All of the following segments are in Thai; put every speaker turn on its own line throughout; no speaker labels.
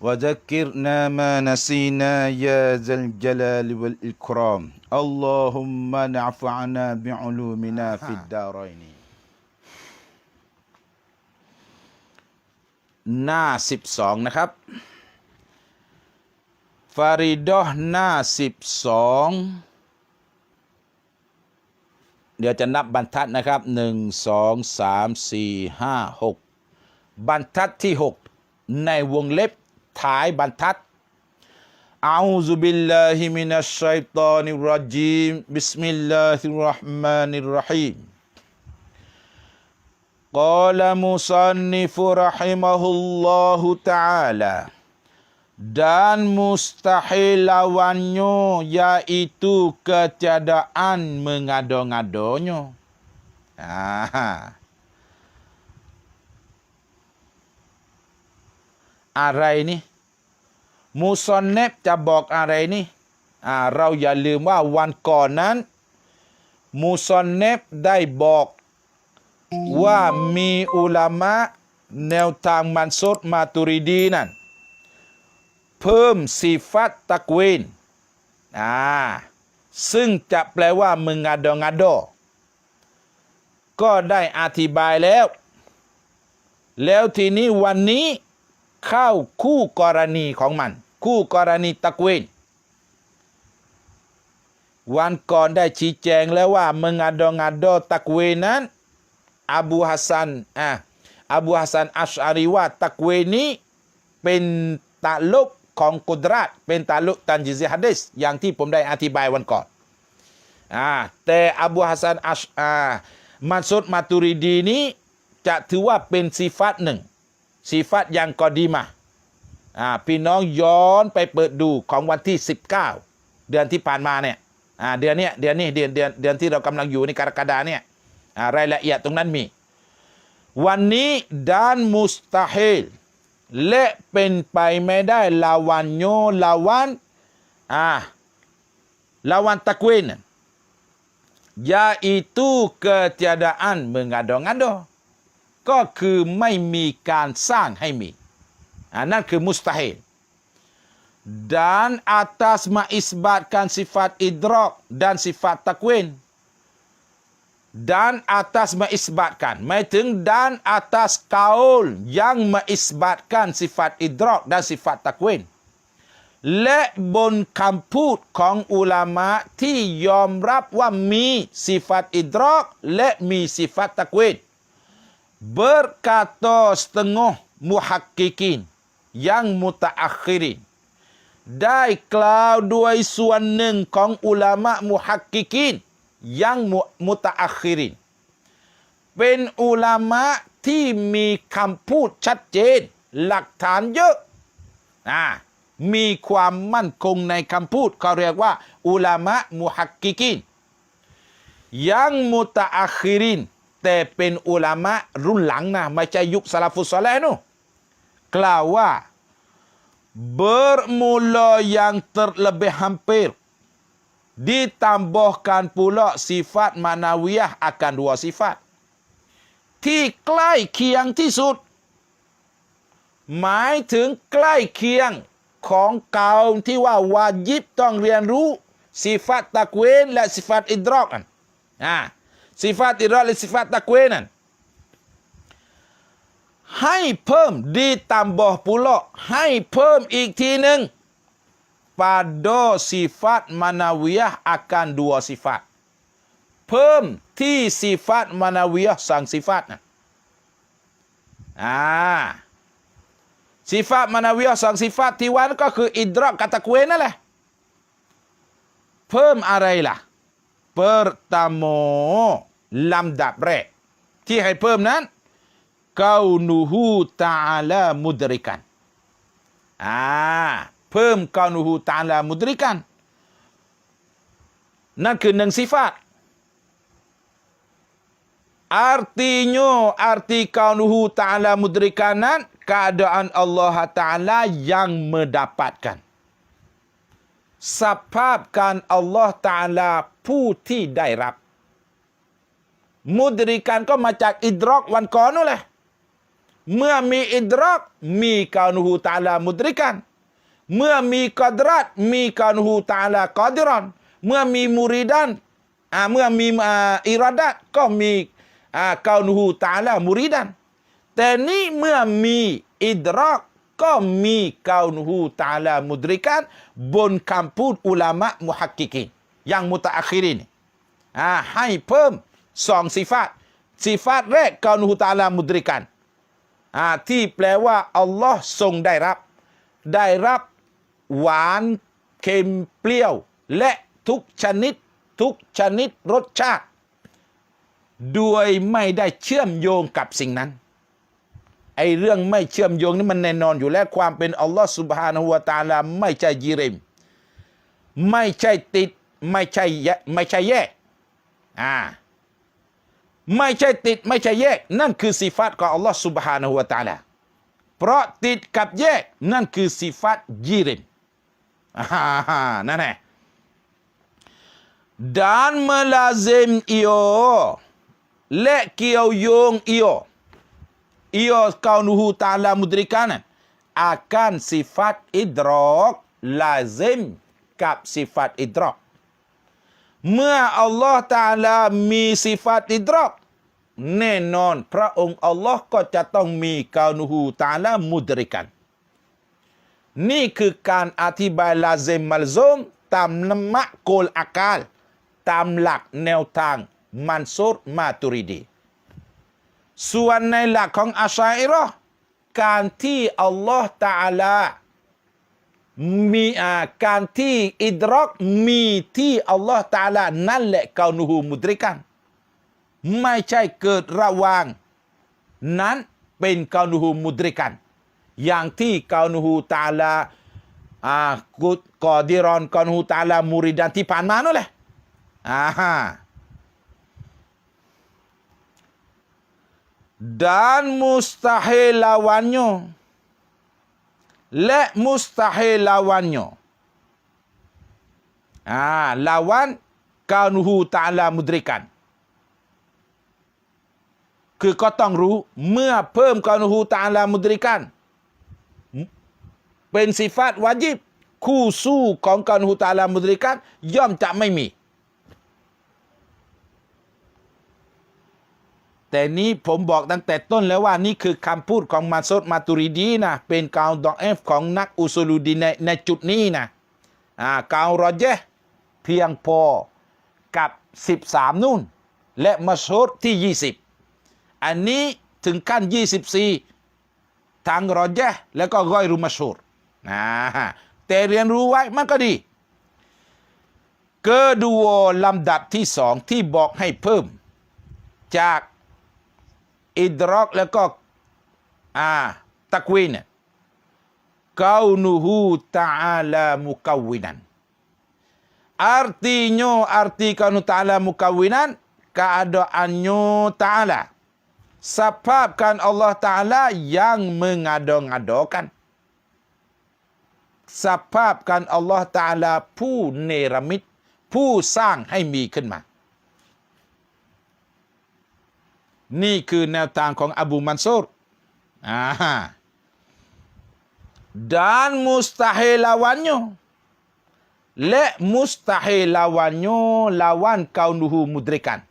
وذكرنا ما نسينا يا ذا الجلال والإكرام اللهم نفعنا بعلومنا في الدارين หน้า 12 นะครับ ฟาริดอห์หน้า 12 เดี๋ยวจะนับบรรทัดนะครับ 1 2 3 4 5 6 บรรทัดที่ 6 ในวงเล็บ ท้ายบรรทัดอาซุบิลลาฮิมินัชชัยตานิรรจีม บิสมิลลาฮิรเราะห์มานิรเราะฮีม قال مصنف رحمه الله تعالى dan mustahil lawannya yaitu ketiadaan mengado-ngadonya. Ah. อะไรนี่มูซอนเนบจะบอกอะไรนี่เราอย่าลืมว่าวันก่อนนั้น มูซอนเนบได้บอกว่ามีอุลามะแนวทางมันสดมาตุริดีนั่นเพิ่มสีฟัตตะกวินอ่าซึ่งจะแปลว่ามึงอาดองอาโดก็ได้อธิบายแล้ว แล้วทีนี้วันนี้ เข้าคู่กรณีของมัน คู่กรณีตะกวินวันก่อนได้ชี้แจงแล้วว่ามึงอาดองอาโดตะกวินนั้นอบูฮัสซันอะอบูฮัสซันอัชอารีว่าตะกเวนนี้เป็นตาลุกของกุดรัตเป็นตาลุกตันจิซิฮัดดิสอย่างที่ผมได้อธิบายวันก่อนอ่าแต่อบูฮัสซันอัชอ่ามันสุดมาตุริดีนี้จะถือว่าเป็นสีฟัตหนึ่ง สีฟัตอย่างกอดีมาอ่าพี่น้องย้อนไปเปิดดูของวันที่ 19 เดือนที่ผ่านมาเนี่ยอ่าเดือนเนี้ยเดือนนี้เดือนเดือนเดือนที่เรากำลังอยู่ในกรกฎาเนี่ยรายละเอียดตรงนั้นมี วันนี้ด้านมุสตาฮิลและเป็นไปไม่ได้ลาวันโยลาวันอ่าลาวันตะกวิน yaitu ketiadaan mengado-ngado ก็คือไม่มีการสร้างให้มีอ่านั่นคือมุสตาฮิล dan atas mengisbatkan sifat idrak dan sifat takwin dan atas mengisbatkan หมายถึง dan atas kaul yang mengisbatkan sifat idrak dan sifat takwin และบนคำพูดของอุลามะที่ยอมรับว่ามีสิฟัตอิดรอกและมีสิฟัตตะกวิน berkata setengah muhakkikin yang mutaakhirin ได้กล่าวด้วยส่วนหนึ่งของอุลามะมุฮักกิกินยังมุตะอัคิรินเป็นอุลามะที่มีคำพูดชัดเจน หลักฐานเยอะอ่ามีความมั่นคงในคำพูดเขาเรียกว่า อุลามะมุฮักกิกินยังมุตะอัคิริน แต่เป็นอุลามะรุ่นหลังนะไม่ใช่ยุคสลาฟุสซอลห์นูกล่าวว่า bermula yang terlebih hampir ditambahkan pula sifat manawiyah akan dua sifat ที่ใกล้เคียงที่สุด หมายถึงใกล้เคียงของเก่าที่ว่าวาจิบต้องเรียนรู้สิฟัตตะเวนและสิฟัตอิดรอกนั่นอ่า สิฟัตอิรอกและสิฟัตตะเวนนั่นให้เพิ่มดีตามบอปุโลให้เพิ่มอีกทีหนึ่ง pada sifat manawiyah akan dua sifat เพิ่มที่ sifat manawiyah สั่ง sifat นะอ่าสิฟาตมานาวิยสองสิฟาตที่วันก็คืออิดรอกกัตะเวนนั่นแหละ เพิ่มอะไรล่ะ pertama ลำดับแรก ที่ให้เพิ่มนั้นกานูฮูตาลามุดริกันอ่าเพิ่มกานูฮูตาลามุดริกัน นั่นคือหนึ่งสิฟาต Artinya arti kaunuhu ta'ala mudrikanan keadaan Allah Ta'ala yang mendapatkan. สภาพการอัลลอฮ์ตะอาลาผู้ที่ได้รับ มุดริกันก็มาจากอิดรอกวันก่อนนู่นแหละ เมื่อมีอิดรอกมีกานูฮูตาลามุดริกัน เมื่อมีกอดรัตมีกานูฮูตาลากอดิรอน เมื่อมีมุริดันอ่าเมื่อมีอ่าอิราดัตก็มีอ่ากานูฮูตาลามุริดัน แต่นี่เมื่อมีอิดรอกก็มีกานูฮูตาลามุดริกัน บนคำพูดอุลามะมุฮักกิกินอย่างมุตะอัคิรินอ่าให้เพิ่ม สองสิฟาตสิฟาตแรกกานูตาลามุดริกันที่แปลว่า อัลลอฮ์ทรงได้รับ ได้รับหวานเค็มเปรี้ยว และทุกชนิด ทุกชนิดรสชาติโดยไม่ได้เชื่อมโยงกับสิ่งนั้นไอเรื่องไม่เชื่อมโยงนี่มันแน่นอนอยู่แล้วความเป็นอัลลอฮ์สุบฮานะฮูวตาลาไม่ใช่ยิริม ไม่ใช่ติด ไม่ใช่ไม่ใช่แยกอ่า ไม่ใช่ติดไม่ใช่แยก นั่นคือสิฟัตของอัลลอฮ์สุบฮานะฮูวะตะอาลาเพราะติดกับแยกนั่นคือสิฟัตยิริมอ่านั่นแหละ dan melazim ia และเกี่ยวโยง ia ia kaunuhu ta'ala mudrikanan akan sifat idrak lazim กับสิฟัตอิดรอกเมื่ออัลลอฮ์ตะอาลามีสิฟัตอิดรอก แน่นอนพระองค์อัลลอฮ์ก็จะต้องมีกานูฮูตาลามุดริกัน นี่คือการอธิบายลาเซมัลโซมตามนมะโกลอากาล ตามหลักแนวทางมันซูรมาตุริดี ส่วนในหลักของอาชัยรอการที่อัลลอฮ์ตาลามีอาการที่อิดรอกมีที่อัลลอฮ์ตาลานั่นแหละกานูฮูมุดริกัน ไม่ใช่เกิดระหว่าง นั้นเป็นกานูฮูมุดริกัน อย่างที่กานูฮูตะอาลาอ่ากุดกอดิรอนกานูฮูตะอาลามุริดันที่ผ่านมานั่นแหละอ่าฮะ dan mustahil lawannya และ mustahil lawannya อ่า lawan kaunuhu ta'ala mudrikan คือก็ต้องรู้เมื่อเพิ่มกานูฮูตาลามุดริกันเป็นสิฟัตวาจิบ คู่สู้ของกานูฮูตาลามุดริกันย่อมจะไม่มี แต่นี้ผมบอกตั้งแต่ต้นแล้วว่านี่คือคำพูดของมาซดมาตุริดีนะเป็นกาวดองเอฟของนักอุซูลูดีในในจุดนี้นะอ่ากาวรอเจเพียงพอกับ 13 นู่น และมาซดที่ 20 อันนี้ถึงขั้น 24 ทางรอเจแล้วก็ก้อยรุมาชูรนะแต่เรียนรู้ไว้มันก็ดี เกิดดูลำดับที่สองที่บอกให้เพิ่ม จากอิดรอกแล้วก็อ่าตะกวีนเนี่ยกานูฮูตะอาลามุกาวินัน artinya arti kaunu ta'ala mukawinan keadaannya ta'ala สภาพการอัลลอฮ์ตะอาลายังม engado-ngadokan สภาพการอัลลอฮ์ตะอาลาผู้เนรมิตผู้สร้างให้มีขึ้นมา นี่คือแนวทางของอบูมันซูรอ่า dan mustahil lawannya และ mustahil lawannya lawan kaunuhu mudrikan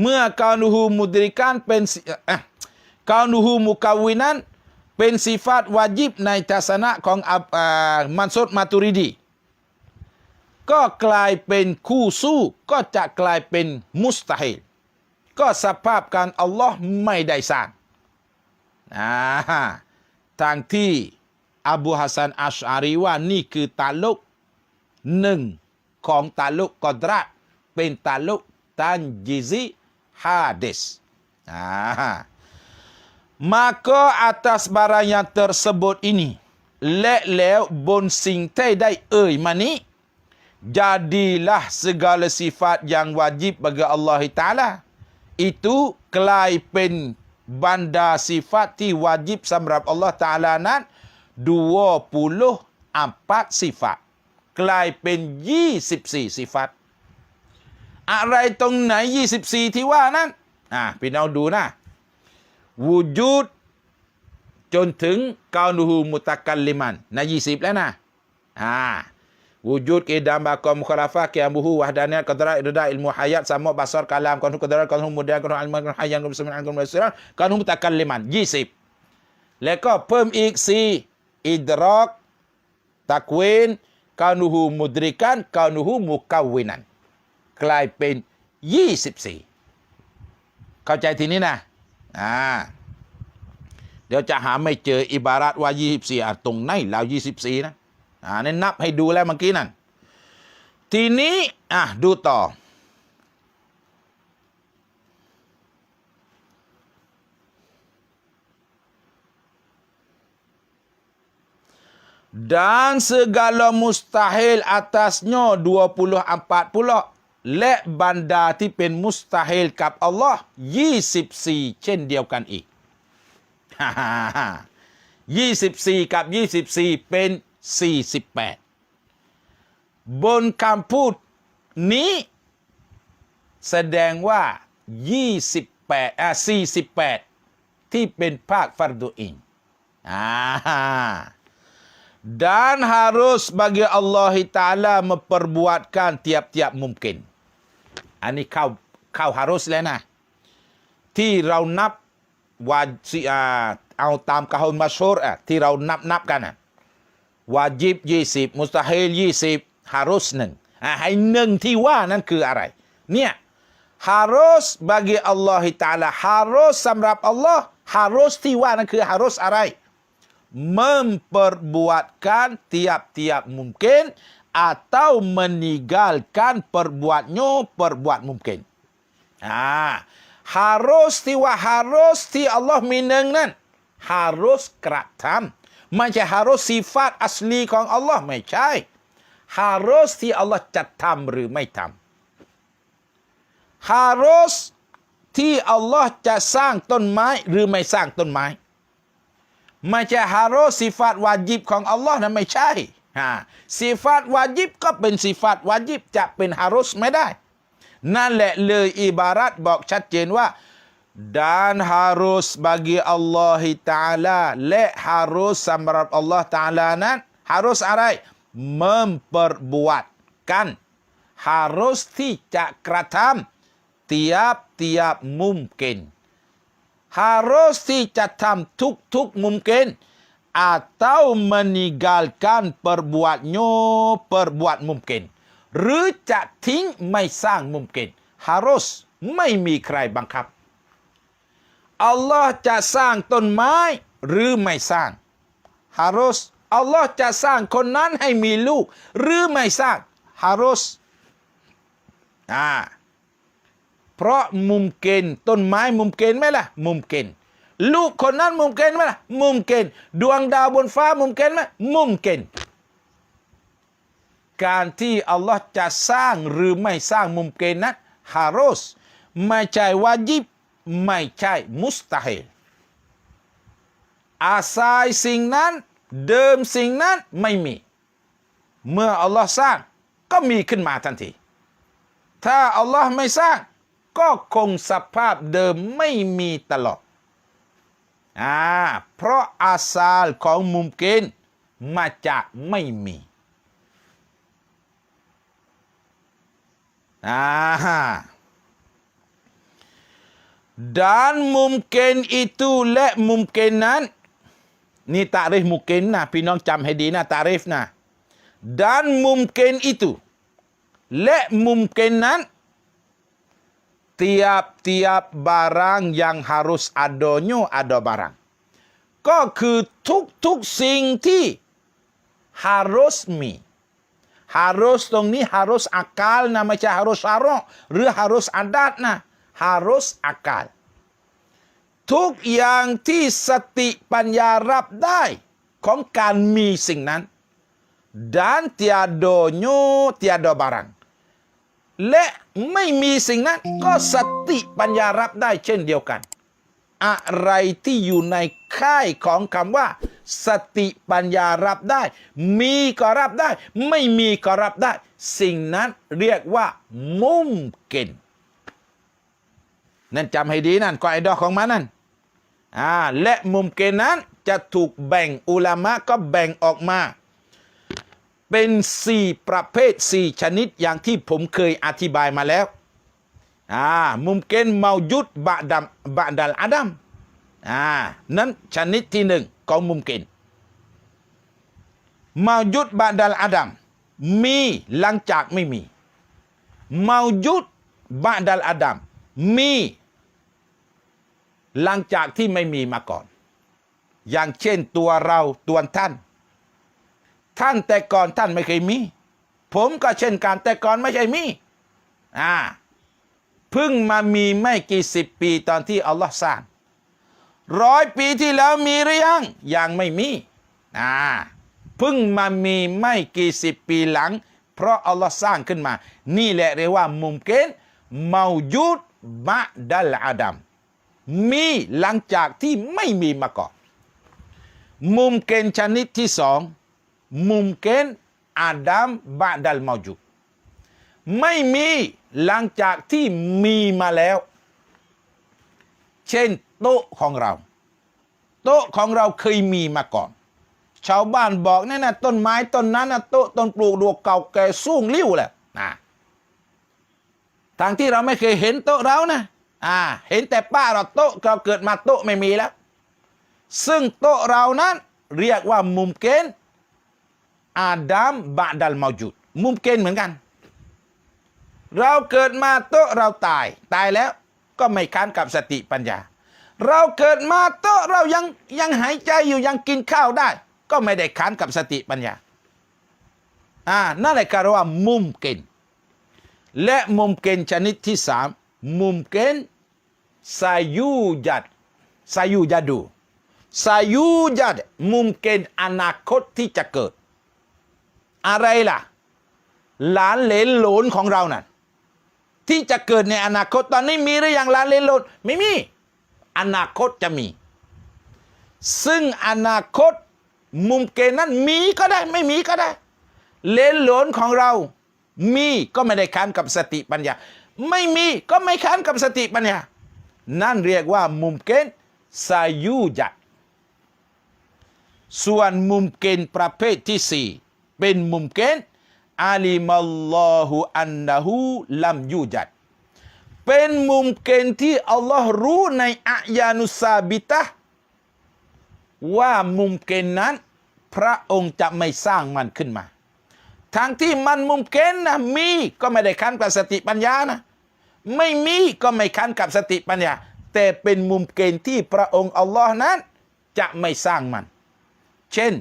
เมื่อ kaunuhu mudrikan เป็นสิเอ่อ kaunuhu mukawinan เป็นสิฟาตวาจิบในทัศนะของอมันซุดมาตุริดี ก็กลายเป็นคู่สู้ก็จะกลายเป็นมุสตาฮิลก็สภาพการอัลลอฮ์ไม่ได้สร้างอ่าทางที่อบูฮัสซันอัชอารีว่านี่คือตาลุกหนึ่งของตาลุกกอดระเป็นตาลุกตันจิซี ฮาดิสอ่า maka atas barang yang tersebut ini และแล้วบนสิ่งที่ได้เอ่ยมานี้ jadilah segala sifat yang wajib bagi Allah Ta'ala itu กลายเป็นบรรดาสิฟัตที่วาจิบสำหรับอัลลอฮ์ตาลานั้น24สิฟัตกลายเป็น 24สิฟัต อะไรตรงไหน 24 ที่ว่านั้นอ่าพี่น้องดูนะวูจูดจนถึงกานูฮูมุตะกัลลิมันนะยี่สิบแล้วนะอ่าวูจูดกิดามบากอมคลาฟะกิอามูฮูวะดานิยตกดระอิรดาอิลมุ hayat ยัตสามอบัสอรกัลามกอนฮุกดระกอนฮุมุดยากอนฮุอัลมันกอนฮายันกอนสมิอันกอนมุสลิมกอนฮุมุตะกัลลิมันยี่สิบแล้วก็เพิ่มอีกสี่อิดรอกตักเวนกานูฮูมุดริกันกานูฮูมุกาวินัน กลายเป็นยี่สิบสี่เข้าใจทีนี้นะอ่าเดี๋ยวจะหาไม่เจออิบารัตว่า 24อะตรงไหนแล้ว 24 นะอ่านี่นับให้ดูแล้วเมื่อกี้นั่นทีนี้อะดูต่อ Dan segala mustahil atasnya 20 40 และบรรดาที่เป็นมุสตาฮิลกับอัลลอฮ์24 เช่นเดียวกันอีกยี่สิบสี่กับยี่สิบสี่เป็นสี่สิบแปดบนคำพูดนี้ แสดงว่ายี่สิบแปดอะสี่สิบแปดที่เป็นภาคฟารดูอินอ่า dan harus bagi Allah Ta'ala memperbuatkan tiap-tiap mungkin อันนี้เข้าเข้า harus แล้วนะ ที่เรานับวาจิอาเอาตามกะฮุนมาชูรอะที่เรานับนับกันอะวาจิบยี่สิบมุสตาฮิลยี่สิบฮารุสหนึ่งอะให้หนึ่งที่ว่านั่นคืออะไร เนี่ยฮารุสบ agi Allah Taala ฮารุสสำหรับอัลลอฮ์ฮารุสที่ว่านั่นคือฮารุสอะไร memperbuatkan tiap-tiap mungkin atau meninggalkan perbuatnya perbuat mungkin อ่า harus ที่ว่า harus ที่อัลลอฮ์มีหนึ่งนั้น harus กระทำไม่ใช่ harus สิฟาตอัสลีของอัลลอฮ์ไม่ใช่ harus ที่อัลลอฮ์จะทำหรือไม่ทำ harus ที่อัลลอฮ์จะสร้างต้นไม้หรือไม่สร้างต้นไม้ ไม่ใช่ harus สิฟาตวาจิบของอัลลอฮ์นั้นไม่ใช่ ฮะสิฟาตวาจิบก็เป็นสิฟาตวาจิบจะเป็น harus ไม่ได้ นั่นแหละเลยอิบารัตบอกชัดเจนว่า dan harus bagi Allah Ta'ala และ harus สำหรับ Allah Ta'ala นั้น harus อะไร memperbuatkan harus ที่จะกระทำ tiap-tiap mungkin harus ที่จะทำทุกๆ mungkin atau meninggalkan perbuatnya perbuat mungkin หรือจะทิ้งไม่สร้างมุมเกนฮารสไม่มีใครบังคับ อัลลอฮ์จะสร้างต้นไม้หรือไม่สร้างฮารสอัลลอฮ์จะสร้างคนนั้นให้มีลูก หรือไม่สร้างฮารสอ่าเพราะมุมเกนต้นไม้มุมเกนไหมล่ะ มุมเกน ลูกคนนั้นมุมเกนไหมล่ะมุมเกนดวงดาวบนฟ้ามุมเกนไหมมุมเกนการที่อัลลอฮ์จะสร้างหรือไม่สร้างมุมเกนนั้นฮารสไม่ใช่วาจิบไม่ใช่มุสตาฮิลอาศัยสิ่งนั้นเดิมสิ่งนั้นไม่มี เมื่ออัลลอฮ์สร้างก็มีขึ้นมาทันที ถ้าอัลลอฮ์ไม่สร้าง ก็คงสภาพเดิมไม่มีตลอดอ่าเพราะอาซาลของมุมเกนมาจากไม่มี Ah. Dan mungkin itu le mungkinan ni takrif mungkin nah พี่น้องจำให้ดีนะ takrif นะ dan mungkin itu le mungkin nan tiap-tiap barang yang harus adanya ada barang ก็คือทุกทุกๆสิ่งที่ฮารอสมีฮารอสตรงนี้ฮารอสอากาลนะไม่ใช่ฮารอสอารอหรือฮารอสอาดัตนะฮารอสอากาลทุกอย่างที่สติปัญญารับได้ของการมีสิ่งนั้น dan tiada nyo tiada barang และไม่มีสิ่งนั้นก็สติปัญญารับได้เช่นเดียวกัน อะไรที่อยู่ในค่ายของคำว่า สติปัญญารับได้ มีก็รับได้ ไม่มีก็รับได้ สิ่งนั้นเรียกว่า มุมเกนนั่นจำให้ดีนั่นก็ไอดอของมันนั่นอ่าและมุมเกนนั้นจะถูกแบ่งอุลามะก็แบ่งออกมา เป็นสี่ประเภทสี่ชนิดอย่างที่ผมเคยอธิบายมาแล้วอ่ามุมเกนเมายุดบะดัมบะดัลอาดัมอ่านั้นชนิดที่หนึ่งของมุมเกนเมายุดบะดัลอาดัมมีหลังจากไม่มีเมายุดบะดัลอาดัมมีหลังจากที่ไม่มีมาก่อน อย่างเช่นตัวเราตัวท่าน ท่านแต่ก่อนท่านไม่เคยมี ผมก็เช่นกันแต่ก่อนไม่ใช่มีอ่าเพิ่งมามีไม่กี่สิบปีตอนที่อัลลอฮ์สร้างร้อยปีที่แล้วมีหรือยังยังไม่มีอ่าเพิ่งมามีไม่กี่สิบปีหลัง เพราะอัลลอฮ์สร้างขึ้นมา นี่แหละเรียกว่ามุมเกนเมายุดบะดัลอาดัมมีหลังจากที่ไม่มีมาก่อนมุมเกนชนิดที่สอง มุมเกนอาดัมบะดัลเมาจุดไม่มีหลังจากที่มีมาแล้ว เช่นโต๊ะของเรา โต๊ะของเราเคยมีมาก่อน ชาวบ้านบอกนั่นนะต้นไม้ต้นนั้นนะโต๊ะต้นปลูกดวกเก่าแก่สูงริ้วแหละนะทางที่เราไม่เคยเห็นโต๊ะเรานะอ่า เห็นแต่ป้าเราโต๊ะเราเกิดมาโต๊ะไม่มีแล้ว ซึ่งโต๊ะเรานั้นเรียกว่ามุมเกน อาดัมบะดัลมาจุดมุมเกนเหมือนกัน เราเกิดมาโตเราตาย ตายแล้วก็ไม่ค้านกับสติปัญญา เราเกิดมาโตเรายังยังหายใจอยู่ยังกินข้าวได้ ก็ไม่ได้ค้านกับสติปัญญาอ่านั่นแหละการว่ามุมเกนและมุมเกนชนิดที่สามมุมเกนสายูจัดสายูจัดูสายูจัดมุมเกนอนาคตที่จะเกิด อะไรล่ะ หลานเหลนหลนของเรานั่นที่จะเกิดในอนาคตตอนนี้มีหรือยังหลานเหลนหลนไม่มี อนาคตจะมี ซึ่งอนาคตมุมเกณฑ์นั้นมีก็ได้ ไม่มีก็ได้ เลนหลนของเรา มีก็ไม่ได้ค้านกับสติปัญญา ไม่มีก็ไม่ค้านกับสติปัญญา นั่นเรียกว่ามุมเกณฑ์สายุจัดส่วนมุมเกณฑ์ประเภทที่สี่ เป็นมุมเกณฑ์อาลิมัลลอฮุอันนะฮูลัมยูจัดเป็นมุมเกณฑ์ที่อัลลอฮ์รู้ในอายานุซาบิตะว่ามุมเกณฑ์นั้น พระองค์จะไม่สร้างมันขึ้นมาทางที่มันมุมเกณฑ์นะมีก็ไม่ได้คันกับสติปัญญานะ ไม่มีก็ไม่คันกับสติปัญญา แต่เป็นมุมเกณฑ์ที่พระองค์อัลลอฮ์นั้น จะไม่สร้างมัน เช่น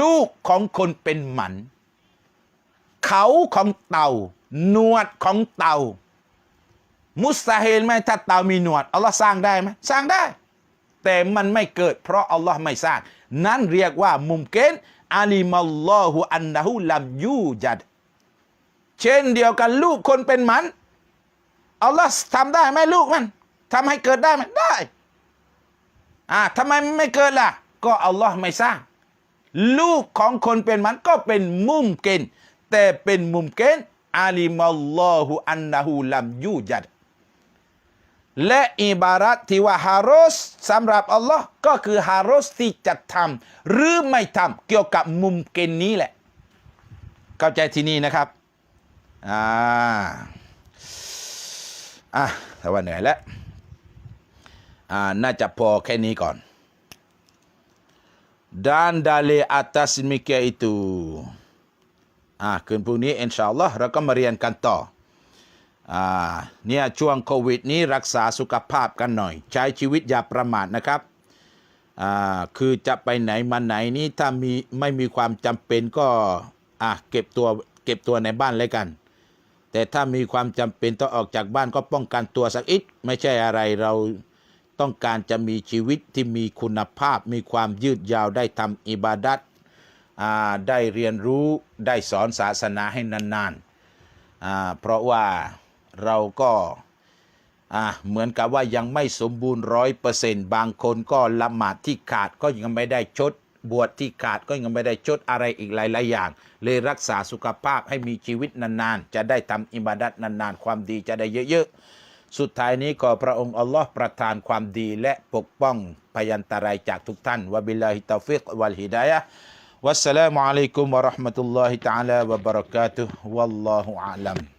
ลูกของคนเป็นหมัน เขาของเต่า หนวดของเต่า มุสตาเฮลไหมถ้าเต่ามีหนวดอัลลอฮ์สร้างได้ไหมสร้างได้ แต่มันไม่เกิด เพราะอัลลอฮ์ไม่สร้าง นั่นเรียกว่ามุมเกนอาลิมัลลอฮุอันนะฮูลัมยูจัด เช่นเดียวกันลูกคนเป็นหมันอัลลอฮ์ทำได้ไหมลูกมันทำให้เกิดได้ไหมได้อ่าทำไมไม่เกิดล่ะ ก็อัลลอฮ์ไม่สร้าง ลูกของคนเป็นมันก็เป็นมุมเกนแต่เป็นมุมเกนอาลิมัลลอฮุอันนะฮูลัมยูจัดและอิบารัตที่ว่าฮารสสำหรับอัลลอฮ์ก็คือฮารสที่จะทำหรือไม่ทำเกี่ยวกับมุมเกณฑ์นี้แหละ เข้าใจที่นี่นะครับ อ่า อะถ้าว่าเหนื่อยแล้ว อ่า น่าจะพอแค่นี้ก่อน dan dalil atas demikian itu อ่าคืนพรุ่งนี้อินชาอัลลอฮ์เราก็มาเรียนกันต่อ อ่า เนี่ยช่วงโควิดนี้รักษาสุขภาพกันหน่อย ใช้ชีวิตอย่าประมาทนะครับ อ่า คือจะไปไหนมาไหนนี้ถ้ามีไม่มีความจำเป็นก็ อะเก็บตัวเก็บตัวในบ้านเลยกัน แต่ถ้ามีความจำเป็นต้องออกจากบ้านก็ป้องกันตัวสักอิดไม่ใช่อะไรเรา ต้องการจะมีชีวิตที่มีคุณภาพ มีความยืดยาวได้ทำอิบาดัตได้เรียนรู้ได้สอนศาสนาให้นานๆ เพราะว่าเราก็เหมือนกับว่ายังไม่สมบูรณ์ร้อยเปอร์เซนต์บางคนก็ละหมาดที่ขาดก็ยังไม่ได้ชด บวชที่ขาดก็ยังไม่ได้ชดอะไรอีกหลายๆอย่าง เลยรักษาสุขภาพให้มีชีวิตนานๆ จะได้ทำอิบาดัตนานๆ ความดีจะได้เยอะๆ สุดท้ายนี้ก็พระองค์อัลลอฮ์ประทานความดีและปกป้องพยันตรายจากทุกท่านวะบิลลาฮิตาฟิกวัลฮิดายะห์วัสสลามุอะลัยกุมวะเราะห์มะตุลลอฮิตะอาลาวะบะเราะกาตุฮ์วัลลอฮุอาลัม